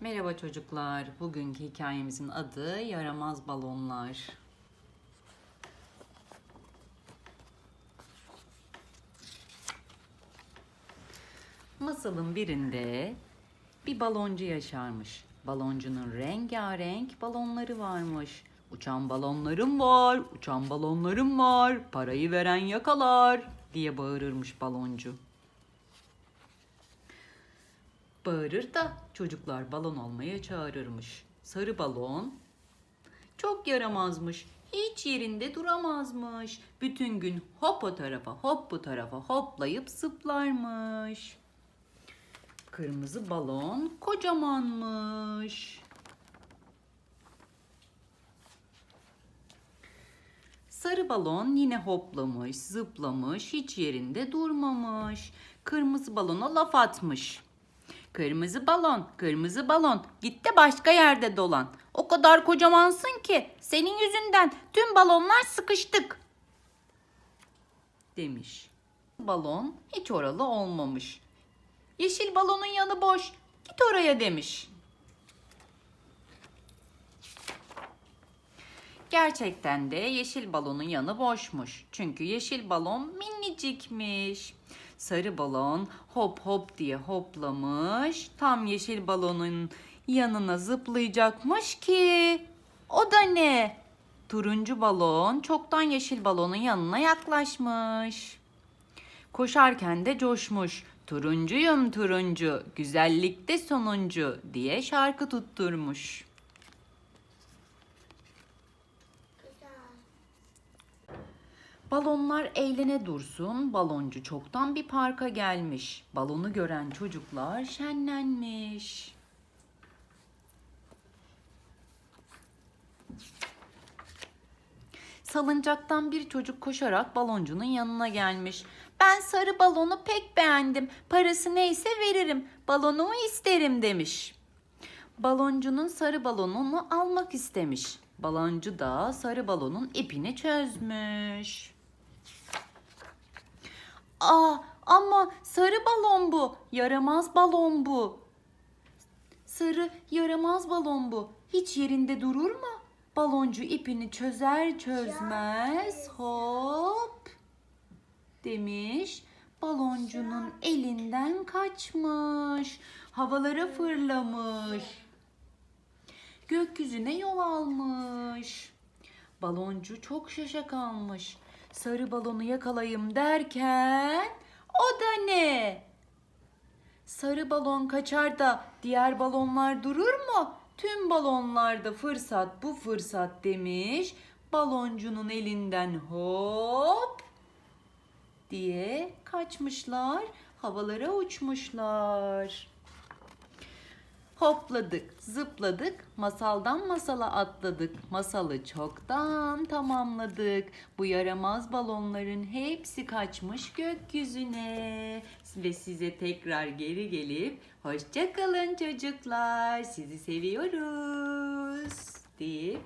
Merhaba çocuklar. Bugünkü hikayemizin adı Yaramaz Balonlar. Masalın birinde bir baloncu yaşarmış. Baloncunun rengarenk balonları varmış. Uçan balonlarım var, uçan balonlarım var, parayı veren yakalar diye bağırırmış baloncu. Bağırır da çocuklar balon almaya çağırırmış. Sarı balon çok yaramazmış. Hiç yerinde duramazmış. Bütün gün hop o tarafa hop bu tarafa hoplayıp zıplarmış. Kırmızı balon kocamanmış. Sarı balon yine hoplamış, zıplamış, hiç yerinde durmamış. Kırmızı balona laf atmış. Kırmızı balon, kırmızı balon, git de başka yerde dolan. O kadar kocamansın ki senin yüzünden tüm balonlar sıkıştık. Demiş. Balon hiç oralı olmamış. Yeşil balonun yanı boş, git oraya demiş. Gerçekten de yeşil balonun yanı boşmuş. Çünkü yeşil balon minicikmiş. Sarı balon hop hop diye hoplamış. Tam yeşil balonun yanına zıplayacakmış ki o da ne? Turuncu balon çoktan yeşil balonun yanına yaklaşmış. Koşarken de coşmuş. Turuncuyum turuncu, güzellikte sonuncu diye şarkı tutturmuş. Balonlar eğlene dursun, baloncu çoktan bir parka gelmiş. Balonu gören çocuklar şenlenmiş. Salıncaktan bir çocuk koşarak baloncunun yanına gelmiş. Ben sarı balonu pek beğendim. Parası neyse veririm. Balonumu isterim demiş. Baloncunun sarı balonunu almak istemiş. Baloncu da sarı balonun ipini çözmüş. Aa ama sarı balon bu. Yaramaz balon bu. Sarı yaramaz balon bu. Hiç yerinde durur mu? Baloncu ipini çözer çözmez hop demiş. Baloncunun elinden kaçmış. Havalara fırlamış. Gökyüzüne yol almış. Baloncu çok şaşa kalmış. Sarı balonu yakalayayım derken o da ne? Sarı balon kaçar da diğer balonlar durur mu? Tüm balonlarda fırsat bu fırsat demiş. Baloncunun elinden hop diye kaçmışlar. Havalara uçmuşlar. Hopladık, zıpladık, masaldan masala atladık. Masalı çoktan tamamladık. Bu yaramaz balonların hepsi kaçmış gökyüzüne. Ve size tekrar geri gelip hoşça kalın çocuklar. Sizi seviyoruz deyip